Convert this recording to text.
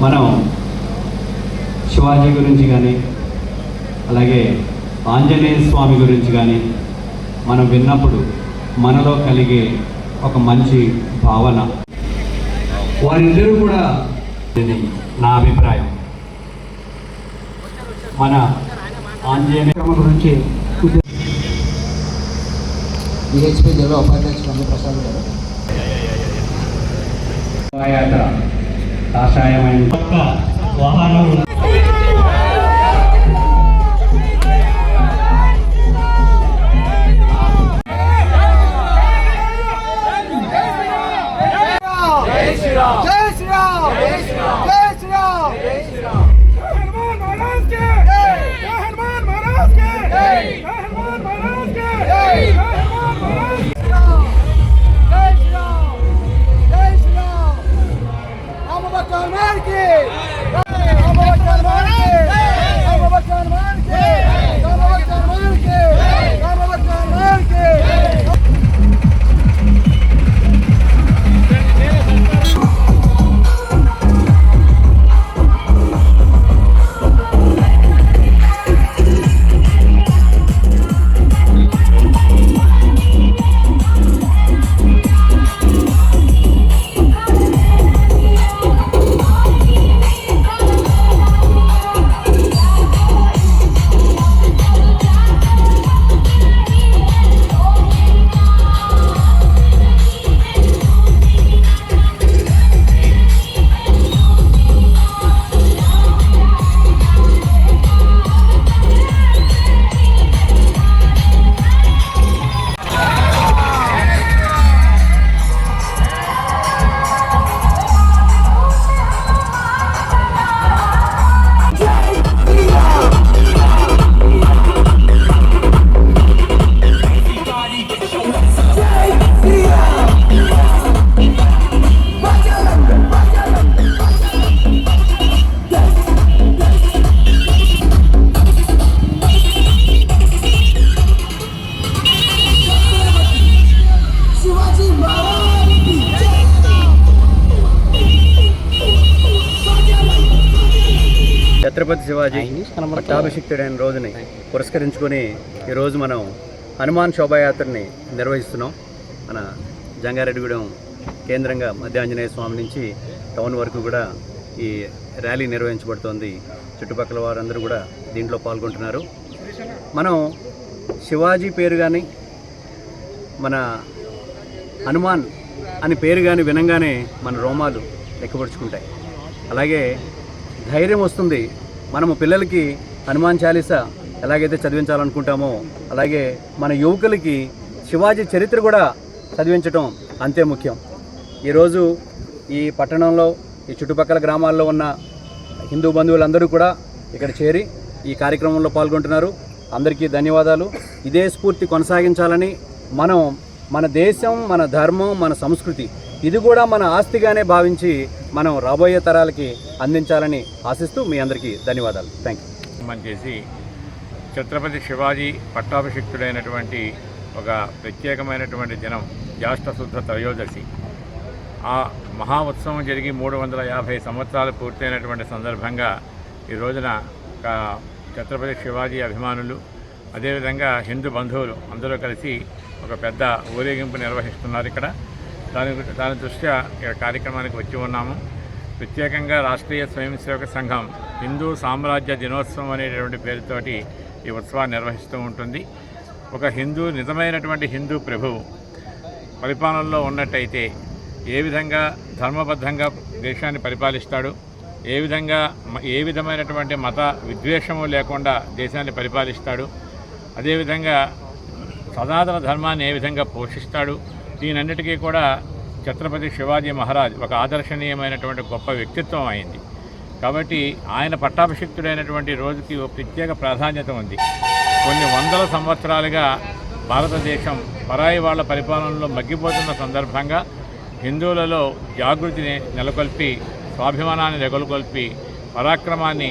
మనం శివాజీ గురించి కానీ అలాగే ఆంజనేయ స్వామి గురించి కానీ మనం విన్నప్పుడు మనలో కలిగే ఒక మంచి భావన. వారిద్దరూ కూడా ఇది నా అభిప్రాయం. మన ఆంజనేయ గురించి జిల్లా ఉపాధ్యక్షులు ప్రసాద్ గారు. యాత్ర కాషాయమైన వాహనం ఛత్రపతి శివాజీ పట్టాభిషిక్తుడైన రోజుని పురస్కరించుకొని ఈరోజు మనం హనుమాన్ శోభాయాత్రని నిర్వహిస్తున్నాం. మన జంగారెడ్డిగూడెం కేంద్రంగా మధ్యాంజనేయ స్వామి నుంచి టౌన్ వరకు కూడా ఈ ర్యాలీ నిర్వహించబడుతోంది. చుట్టుపక్కల వారందరూ కూడా దీంట్లో పాల్గొంటున్నారు. మనం శివాజీ పేరు కానీ మన హనుమాన్ అని పేరు కానీ వినంగానే మన రోమాలు లెక్కపరుచుకుంటాయి. అలాగే ధైర్యం వస్తుంది. మనము పిల్లలకి హనుమాన్ చాలీస ఎలాగైతే చదివించాలనుకుంటామో అలాగే మన యువకులకి శివాజీ చరిత్ర కూడా చదివించటం అంతే ముఖ్యం. ఈరోజు ఈ పట్టణంలో ఈ చుట్టుపక్కల గ్రామాల్లో ఉన్న హిందూ బంధువులందరూ కూడా ఇక్కడ చేరి ఈ కార్యక్రమంలో పాల్గొంటున్నారు. అందరికీ ధన్యవాదాలు. ఇదే స్ఫూర్తి కొనసాగించాలని మనం మన దేశం మన ధర్మం మన సంస్కృతి ఇది కూడా మన ఆస్తిగానే భావించి మనం రాబోయే తరాలకి అందించాలని ఆశిస్తూ మీ అందరికీ ధన్యవాదాలు. థ్యాంక్ యూ నిర్మాణం చేసి ఛత్రపతి శివాజీ పట్టాభిషిక్తుడైనటువంటి ఒక ప్రత్యేకమైనటువంటి దినం జ్యేష్ఠ శుద్ధ త్రయోదశి. ఆ మహా ఉత్సవం జరిగి మూడు వందల యాభై సంవత్సరాలు పూర్తయినటువంటి సందర్భంగా ఈ రోజున ఒక ఛత్రపతి శివాజీ అభిమానులు అదేవిధంగా హిందూ బంధువులు అందరూ కలిసి ఒక పెద్ద ఊరేగింపు నిర్వహిస్తున్నారు ఇక్కడ. దాని దాని దృష్ట్యా ఈ కార్యక్రమానికి వచ్చి ఉన్నాము. ప్రత్యేకంగా రాష్ట్రీయ స్వయం సేవక సంఘం హిందూ సామ్రాజ్య దినోత్సవం అనేటువంటి పేరుతోటి ఈ ఉత్సవాన్ని నిర్వహిస్తూ ఉంటుంది. ఒక హిందూ నిజమైనటువంటి హిందూ ప్రభువు పరిపాలనలో ఉన్నట్టయితే ఏ విధంగా ధర్మబద్ధంగా దేశాన్ని పరిపాలిస్తాడు ఏ విధంగా ఏ విధమైనటువంటి మత విద్వేషము లేకుండా దేశాన్ని పరిపాలిస్తాడు అదేవిధంగా సనాతన ధర్మాన్ని ఏ విధంగా పోషిస్తాడు? దీనన్నిటికీ కూడా ఛత్రపతి శివాజీ మహారాజ్ ఒక ఆదర్శనీయమైనటువంటి గొప్ప వ్యక్తిత్వం అయింది. కాబట్టి ఆయన పట్టాభిషిక్తుడైనటువంటి రోజుకి ఒక ప్రత్యేక ప్రాధాన్యత ఉంది. కొన్ని వందల సంవత్సరాలుగా భారతదేశం పరాయి వాళ్ళ పరిపాలనలో మగ్గిపోతున్న సందర్భంగా హిందువులలో జాగృతిని నెలకొల్పి స్వాభిమానాన్ని నెలకొల్పి పరాక్రమాన్ని